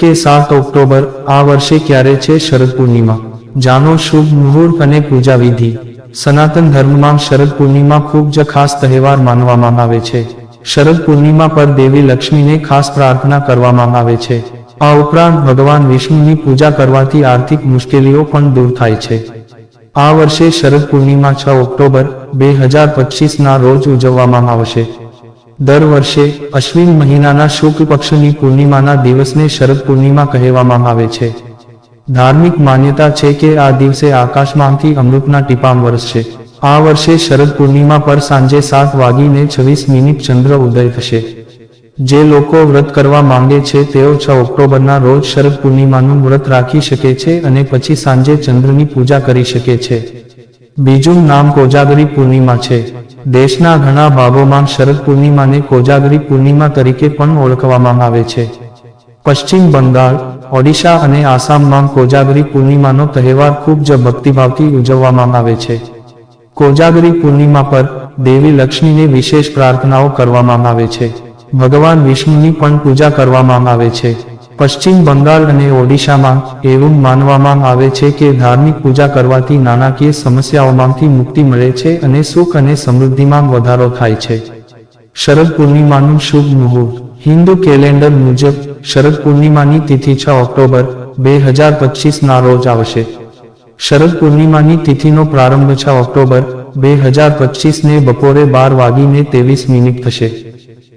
કે સાત ઓક્ટોબર આ વર્ષે ક્યારે છે શરદ પૂર્ણિમા? જાણો શુભ મુહૂર્ત અને પૂજા વિધિ. સનાતન ધર્મમાં શરદ પૂર્ણિમા ખૂબ જ ખાસ તહેવાર માનવામાં આવે છે. શરદ પૂર્ણિમા પર દેવી લક્ષ્મીને ખાસ પ્રાર્થના કરવામાં આવે છે. આ ઉપરાંત ભગવાન વિષ્ણુની પૂજા કરવાથી આર્થિક મુશ્કેલીઓ પણ દૂર થાય છે. આ વર્ષે શરદ પૂર્ણિમા છ ઓક્ટોબર, બે હજાર પચીસના રોજ ઉજવવામાં આવશે. દર વર્ષે અશ્વિન મહિનાના શુક્લ પક્ષની પૂર્ણિમાના દિવસને શરદ પૂર્ણિમા કહેવામાં આવે છે. ધાર્મિક માન્યતા છે કે આ દિવસે આકાશમાંથી અમૃતના ટીપાં વરસશે. આ વર્ષે શરદ પૂર્ણિમા પર સાંજે સાત વાગીને છવ્વીસ મિનિટ ચંદ્ર ઉદય થશે. જે લોકો વ્રત કરવા માંગે છે તેઓ છ ઓક્ટોબરના રોજ શરદ પૂર્ણિમાનું વ્રત રાખી શકે છે અને પછી સાંજે ચંદ્રની પૂજા કરી શકે છે. બીજું નામ કોજાગરી પૂર્ણિમા છે. દેશના ઘણા ભાગોમાં શરદ પૂર્ણિમાને કોજાગરી પૂર્ણિમા તરીકે પણ ઓળખવામાં આવે છે. પશ્ચિમ બંગાળ, ઓડિશા અને આસામમાં કોજાગરી પૂર્ણિમાનો તહેવાર ખૂબ જ ભક્તિભાવથી ઉજવવામાં આવે છે. કોજાગરી પૂર્ણિમા પર દેવી લક્ષ્મીને વિશેષ પ્રાર્થનાઓ કરવામાં આવે છે. ભગવાન વિષ્ણુની પણ પૂજા કરવામાં આવે છે. પશ્ચિમ બંગાળ અને ઓડિશામાં એવું માનવામાં આવે છે કે ધાર્મિક પૂજા કરવાથી નાણાકીય સમસ્યાઓમાંથી મુક્તિ મળે છે અને સુખ અને સમૃદ્ધિમાં વધારો થાય છે. શરદ પૂર્ણિમાનું શુભ મુહૂર્ત. હિન્દુ કેલેન્ડર મુજબ શરદ પૂર્ણિમાની તિથિ છ ઓક્ટોબર બે હજાર પચીસના રોજ આવશે. શરદ પૂર્ણિમાની તિથિનો પ્રારંભ છ ઓક્ટોબર બે હજાર પચીસને બપોરે બાર વાગીને ત્રેવીસ મિનિટ થશે.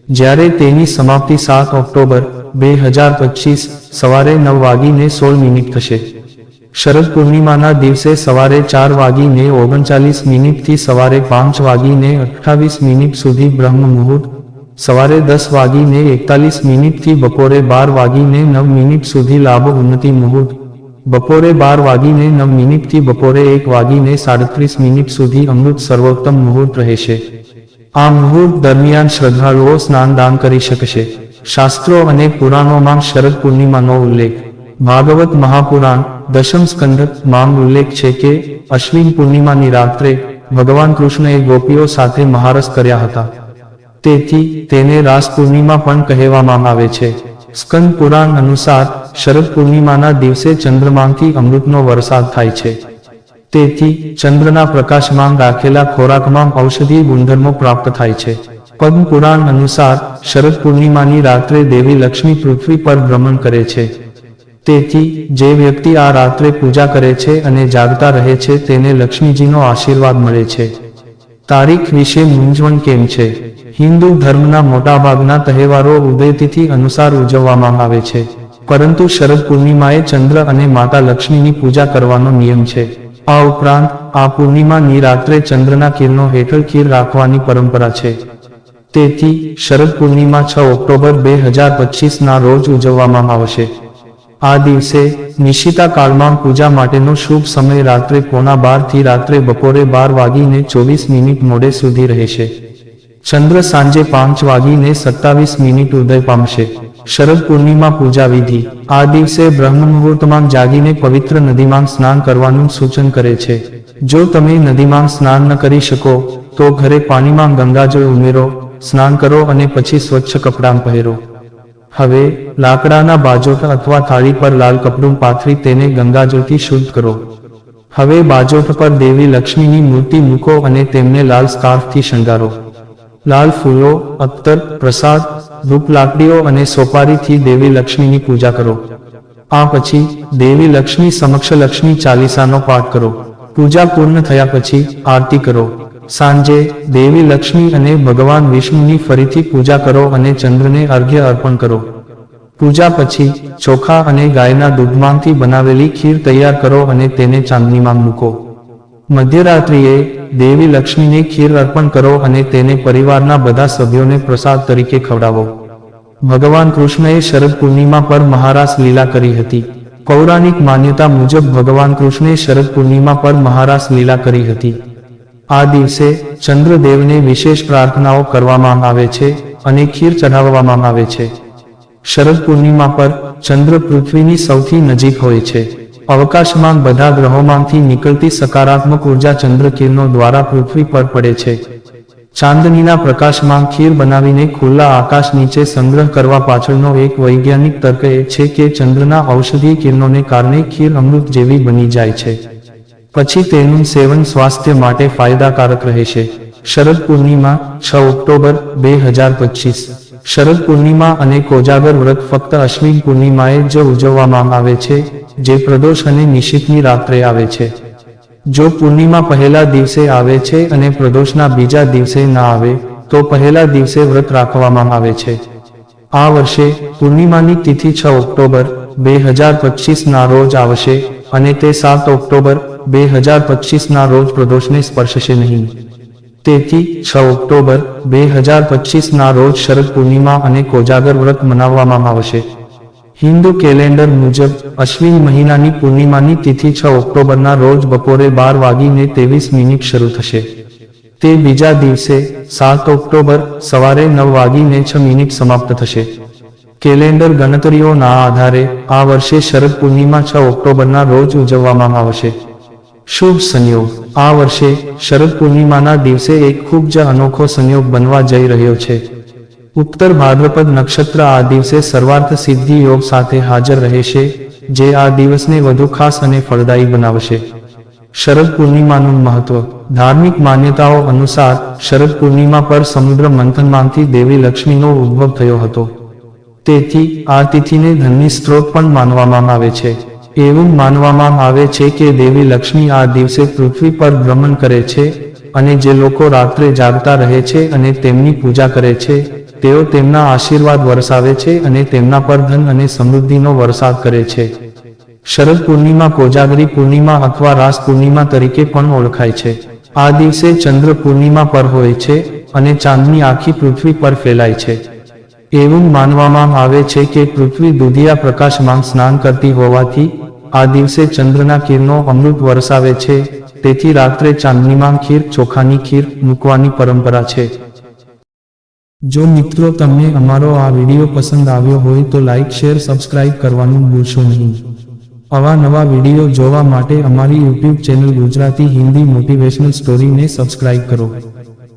જ્યારે તેની સમાપ્તિ સાત ઓક્ટોબર બે હજાર પચીસ સવારે નવ વાગીને સોળ મિનિટ થશે. શરદ પૂર્ણિમાના દિવસે સવારે ચાર વાગીને ઓગણચાલીસ મિનિટથી સવારે પાંચ વાગીને અઠ્ઠાવીસ મિનિટ સુધી બ્રહ્મ મુહૂર્ત, સવારે દસ વાગીને એકતાલીસ મિનિટથી બપોરે બાર વાગીને નવ મિનિટ સુધી લાભ ઉન્નતિ મુહૂર્ત, બપોરે બાર વાગીને નવ મિનિટથી બપોરે એક વાગીને સાડત્રીસ મિનિટ સુધી અમૃત સર્વોત્તમ મુહૂર્ત રહેશે. આ મુહૂર્ત દરમિયાન શ્રદ્ધાળુઓ સ્નાન દાન કરી શકશે. શાસ્ત્રો અને પુરાણોમાં શરદ પૂર્ણિમાનો ઉલ્લેખ. ભાગવત મહાપુરાણ, દશમ સ્કંદમાં ઉલ્લેખ છે કે, અશ્વિન પૂર્ણિમાની રાત્રે ભગવાન કૃષ્ણએ ગોપીઓ સાથે મહારસ કર્યા હતા. તેથી તેને રાસ પૂર્ણિમા પણ કહેવામાં આવે છે. સ્કંદ પુરાણ અનુસાર શરદ પૂર્ણિમાના દિવસે ચંદ્રમાંથી અમૃતનો વરસાદ થાય છે. તેથી ચંદ્રના પ્રકાશમાં રાખેલા ખોરાકમાં ઔષધીય ગુણધર્મો પ્રાપ્ત થાય છે. પદ્મ પુરાણ અનુસાર શરદ પૂર્ણિમાની રાત્રે દેવી લક્ષ્મી પૃથ્વી પર ભ્રમણ કરે છે. તેથી, જે વ્યક્તિ આ રાત્રે પૂજા કરે છે અને જાગતા રહે છે તેને લક્ષ્મીજીનો આશીર્વાદ મળે છે. તારીખ વિશે મૂંઝવણ કેમ છે? હિન્દુ ધર્મના મોટાભાગના તહેવારો ઉદયતિથિ અનુસાર ઉજવવામાં આવે છે. પરંતુ શરદ પૂર્ણિમાએ ચંદ્ર અને માતા લક્ષ્મીની પૂજા કરવાનો નિયમ છે. આ ઉપરાંત, આ પૂર્ણિમાની રાત્રે ચંદ્રના કિરણો હેઠળ ખીર રાખવાની પરંપરા છે. તેથી શરદ પૂર્ણિમા છ ઓક્ટોબર બે હજાર પચીસના રોજ ઉજવવામાં આવશે. આ દિવસે નિશિતા કાળમાં પૂજા માટેનો શુભ સમય રાત્રે પોણા બારથી રાત્રે બપોરે બાર વાગીને ચોવીસ મિનિટ મોડે સુધી રહેશે. ચંદ્ર સાંજે પાંચ વાગીને સત્તાવીસ મિનિટ ઉદય પામશે. શરદ પૂર્ણિમા પૂજા વિધિ. આ દિવસે બ્રહ્મ મુહૂર્તમાં જાગીને પવિત્ર નદીમાં સ્નાન કરવાનું સૂચન કરે છે. જો તમે નદીમાં સ્નાન ન કરી શકો, તો ઘરે પાણીમાં ગંગાજળ ઉમેરો સ્નાન કરો અને પછી સ્વચ્છ કપડાં પહેરો. હવે લાકડાના બાજોટ અથવા થાળી પર લાલ કપડું પાથરી તેને ગંગાજળથી શુદ્ધ કરો. હવે બાજોટ પર દેવી લક્ષ્મીની મૂર્તિ મૂકો અને તેમને લાલ સ્કાર્ફથી શણગારો. લાલ ફૂલો, અત્તર, પ્રસાદ, ધૂપ લાકડીઓ અને સોપારીથી દેવી લક્ષ્મીની પૂજા કરો. આ પછી દેવી લક્ષ્મી સમક્ષ લક્ષ્મી ચાલીસાનો પાઠ કરો. પૂજા પૂર્ણ થયા પછી આરતી કરો. સાંજે દેવી લક્ષ્મી અને ભગવાન વિષ્ણુની ફરીથી પૂજા કરો અને ચંદ્રને અર્ઘ્ય અર્પણ કરો. પૂજા પછી ચોખા અને ગાયના દૂધમાંથી બનાવેલી ખીર તૈયાર કરો અને તેને ચાંદનીમાં મૂકો. મધ્યરાત્રિએ દેવી લક્ષ્મીને ખીર અર્પણ કરો અને તેને પરિવારના બધા સભ્યોને પ્રસાદ તરીકે ખવડાવો. ભગવાન કૃષ્ણએ શરદ પૂર્ણિમા પર મહારાસ લીલા કરી હતી. પૌરાણિક માન્યતા મુજબ ભગવાન કૃષ્ણે શરદ પૂર્ણિમા પર મહારાસ લીલા કરી હતી. આ દિવસે ચંદ્રદેવને વિશેષ પ્રાર્થનાઓ કરવામાં આવે છે અને ખીર ચઢાવવામાં આવે છે. શરદ પૂર્ણિમા પર ચંદ્ર પૃથ્વીની સૌથી નજીક હોય છે. અવકાશમાં બધા ગ્રહોમાંથી નીકળતી સકારાત્મક ઊર્જા ચંદ્ર કિરણો દ્વારા પૃથ્વી પર પડે છે. ચાંદનીના પ્રકાશમાં ખીર બનાવીને ખુલ્લા આકાશ નીચે સંગ્રહ કરવા પાછળનો એક વૈજ્ઞાનિક તર્ક એ છે કે ચંદ્રના ઔષધીય કિરણોને કારણે ખીર અમૃત જેવી બની જાય છે. પછી તેનું સેવન સ્વાસ્થ્ય માટે ફાયદાકારક રહેશે. શરદ પૂર્ણિમા છ ઓક્ટોબર બે હજાર પચીસ. શરદ પૂર્ણિમા અને કોજાગર વ્રત ફક્ત અશ્વિન પૂર્ણિમાએ જ ઉજવવામાં આવે છે, જે પ્રદોષ અને નિશિતની રાત્રે આવે છે. જો પૂર્ણિમા પહેલા દિવસે આવે છે અને પ્રદોષના બીજા દિવસે ના આવે, તો પહેલા દિવસે વ્રત રાખવામાં આવે છે. આ વર્ષે પૂર્ણિમાની તિથિ છ ઓક્ટોબર બે હજાર પચીસ ના રોજ આવશે અને તે સાત ઓક્ટોબર બે હજાર પચીસ ના રોજ પ્રદોષને સ્પર્શશે નહીં. તેથી છ ઓક્ટોબર બે હજાર પચીસ ના રોજ શરદ પૂર્ણિમા અને કોજાગર વ્રત મનાવવામાં આવશે. હિન્દુ કેલેન્ડર મુજબ અશ્વિન મહિનાની પૂર્ણિમાની તિથિ છ ઓક્ટોબરના રોજ બપોરે બાર વાગીને ત્રેવીસ મિનિટ શરૂ થશે. તે બીજા દિવસે સાત ઓક્ટોબર સવારે નવ વાગીને છ મિનિટ સમાપ્ત થશે. કેલેન્ડર ગણતરીઓના આધારે આ વર્ષે શરદ પૂર્ણિમા છ ઓક્ટોબરના રોજ ઉજવવામાં આવશે. શુભ સંયોગ. આ વર્ષે શરદ પૂર્ણિમાના દિવસે એક ખૂબ જ અનોખો સંયોગ બનવા જઈ રહ્યો છે. ઉત્તર ભાદ્રપદ નક્ષત્ર આ દિવસે સર્વાર્થ સિદ્ધિ યોગ સાથે હાજર રહેશે, જે આ દિવસને વધુ ખાસ અને ફળદાયી બનાવશે. શરદ પૂર્ણિમાનું મહત્વ. ધાર્મિક માન્યતાઓ અનુસાર શરદ પૂર્ણિમા પર સમુદ્ર મંથનમાંથી દેવી લક્ષ્મીનો ઉદ્ભવ થયો હતો. તેથી આ તિથિને ધનની સ્ત્રોત પણ માનવામાં આવે છે. એવું માનવામાં આવે છે કે દેવી લક્ષ્મી આ દિવસે પૃથ્વી પર ભ્રમણ કરે છે અને જે લોકો રાત્રે જાગતા રહે છે અને તેમની પૂજા કરે છે, તેઓ તેમના આશીર્વાદ વરસાવે છે અને તેમના પર ધન અને સમૃદ્ધિનો વરસાદ કરે છે. શરદ પૂર્ણિમા કોજાગરી પૂર્ણિમા અથવા રાસ પૂર્ણિમા તરીકે પણ ઓળખાય છે. આ દિવસે ચંદ્ર પૂર્ણિમા પર હોય છે અને ચાંદની આખી પૃથ્વી પર ફેલાય છે. એવું માનવામાં આવે છે કે પૃથ્વી દુધિયા પ્રકાશમાં સ્નાન કરતી હોવાથી આ દિવસે ચંદ્રના કિરણો અમૃત વરસાવે છે. તેથી રાત્રે ચાંદનીમાં ખીર, ચોખાની ખીર મૂકવાની પરંપરા છે. જો મિત્રો તમને અમારો આ વીડિયો પસંદ આવ્યો હોય તો લાઇક શેર, સબસ્ક્રાઇબ કરવાનું ભૂલશો નહીં. આવા નવા વીડિયો જોવા માટે અમારી YouTube channel Gujarati Hindi motivational સ્ટોરીને subscribe કરો.